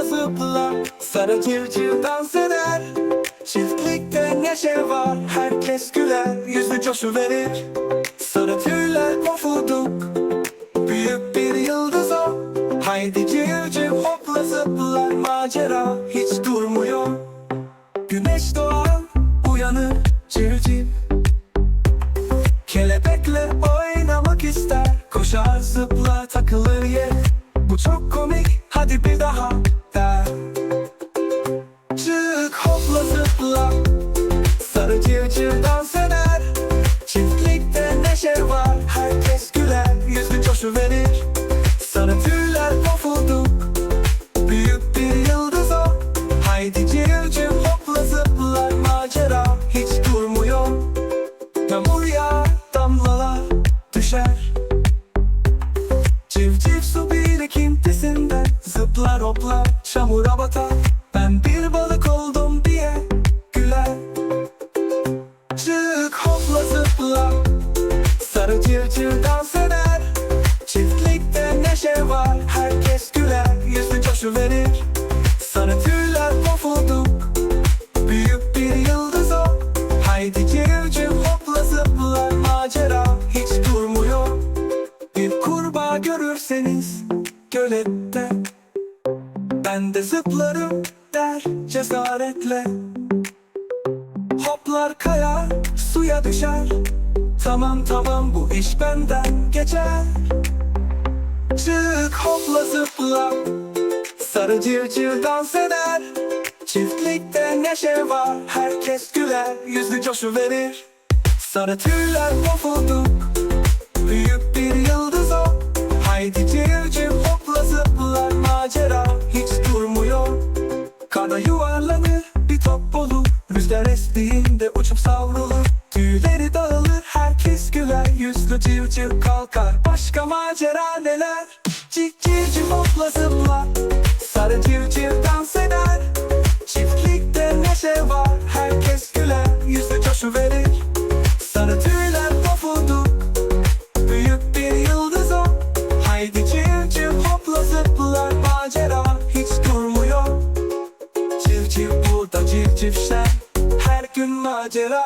hopla zıpla Sarı civciv dans eder. Çiftlikte neşe var Herkes güler Yüzü coşuverir Sarı tüyler pofuduk Büyük bir yıldız o. Haydi civciv hopla zıpla Macera hiç durmuyor. Güneş doğar uyanır civciv. Kelebekle oynamak ister Koşar zıplar takılır yere Bu çok komik hadi bir daha Civciv su birikintisinden Zıplar hoplar, çamura batar Gölette. Ben de zıplarım der cesaretle. Hoplar kayar suya düşer. Tamam tamam bu iş benden geçer. Çık hopla zıpla. Sarı civciv dans eder. Çiftlikte neşe var. Herkes güler yüzü coşuverir Sarı tüyler pofuduk Rüzgar estiğinde uçup savrulur. Tüyleri dağılır herkes güler. Yüzlü civciv kalkar. Başka macera neler? Cik civciv hopla zıpla Sarı civciv dans eder. Çiftlikte neşe var. Herkes güler yüzü coşuverir Sarı tüyler pofuduk Büyük bir yıldız o. Haydi civciv hopla zıplar. Macera hiç durmuyor. Civciv burada civciv şen gün macera